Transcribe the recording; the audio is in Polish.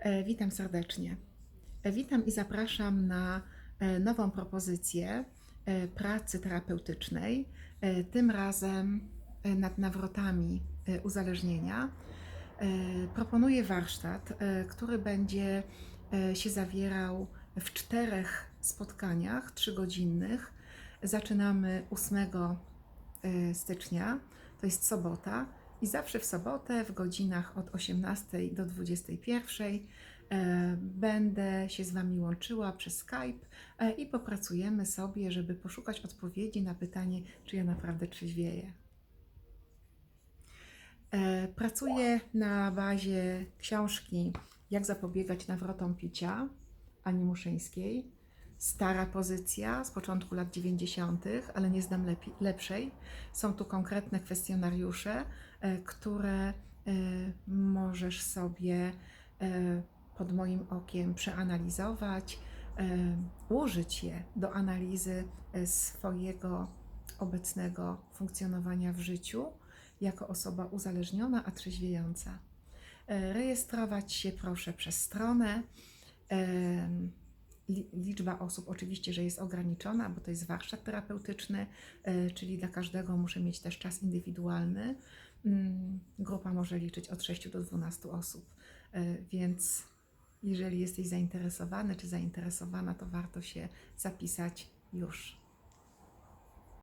E, Witam serdecznie. E, Witam i zapraszam na e, nową propozycję pracy terapeutycznej, tym razem nad nawrotami uzależnienia. Proponuję warsztat, który będzie się zawierał w czterech spotkaniach trzygodzinnych. Zaczynamy 8 e, stycznia, to jest sobota, i zawsze w sobotę w godzinach od 18 do 21 e, będę się z Wami łączyła przez Skype e, i popracujemy sobie, żeby poszukać odpowiedzi na pytanie, czy ja naprawdę trzeźwieję. E, Pracuję na bazie książki Jak zapobiegać nawrotom picia Ani Muszyńskiej. Stara pozycja z początku lat 90., ale nie znam lepi- lepszej. Są tu konkretne kwestionariusze, e, które e, możesz sobie e, pod moim okiem przeanalizować, użyć je do analizy swojego obecnego funkcjonowania w życiu jako osoba uzależniona, a trzeźwiejąca. Rejestrować się proszę przez stronę. Liczba osób oczywiście, że jest ograniczona, bo to jest warsztat terapeutyczny, e, czyli dla każdego muszę mieć też czas indywidualny. Mm, Grupa może liczyć od 6 do 12 osób, E, więc jeżeli jesteś zainteresowany czy zainteresowana, to warto się zapisać już.